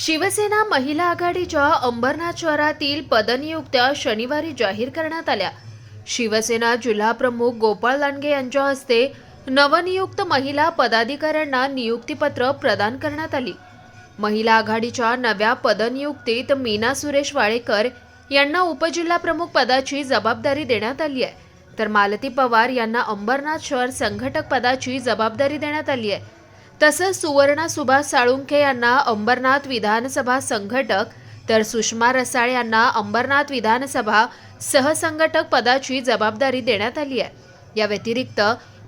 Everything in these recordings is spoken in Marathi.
शिवसेना महिला आघाडीच्या अंबरनाथ शहरातील पदनियुक्त्या शनिवारी जाहीर करण्यात आल्या. शिवसेना जिल्हाप्रमुख गोपाळ लांडगे यांच्या हस्ते नवनियुक्त महिला पदाधिकाऱ्यांना नियुक्तीपत्र प्रदान करण्यात आली. महिला आघाडीच्या नव्या पदनियुक्तीत मीना सुरेश वाळेकर यांना उपजिल्हाप्रमुख पदाची जबाबदारी देण्यात आली आहे. तर मालती पवार यांना अंबरनाथ शहर संघटक पदाची जबाबदारी देण्यात आली आहे. तसंच सुवर्णा सुभाष साळुंखे यांना अंबरनाथ विधानसभा संघटक तर सुषमा रसाळ यांना अंबरनाथ विधानसभा सहसंघटक पदाची जबाबदारी देण्यात आली आहे. या व्यतिरिक्त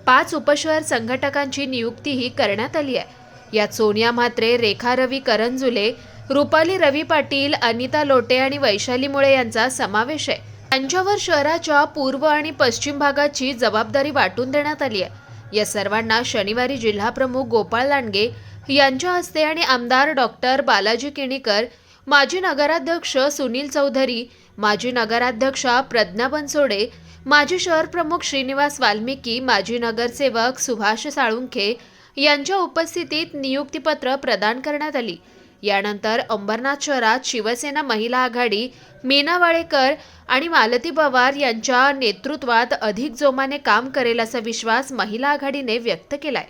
पाच उपशहर संघटकांची नियुक्तीही करण्यात आली आहे. यात सोनिया म्हात्रे रेखा रवी करंजुले रुपाली रवी पाटील अनिता लोटे आणि वैशाली मुळे यांचा समावेश आहे. त्यांच्यावर शहराच्या पूर्व आणि पश्चिम भागाची जबाबदारी वाटून देण्यात आली आहे. या सर्वांना शनिवारी जिल्हाप्रमुख गोपाळ लांडगे यांच्या हस्ते आणि आमदार डॉक्टर बालाजी किणीकर माजी नगराध्यक्ष सुनील चौधरी माजी नगराध्यक्षा प्रज्ञा बनसोडे माजी शहर प्रमुख श्रीनिवास वाल्मिकी माजी नगरसेवक सुभाष साळुंखे यांच्या उपस्थितीत नियुक्तीपत्र प्रदान करण्यात आली. यानंतर अंबरनाथ शहरात शिवसेना महिला आघाडी मीना वाळेकर आणि मालती पवार यांच्या नेतृत्वात अधिक जोमाने काम करेल असा विश्वास महिला आघाडीने व्यक्त केलाय.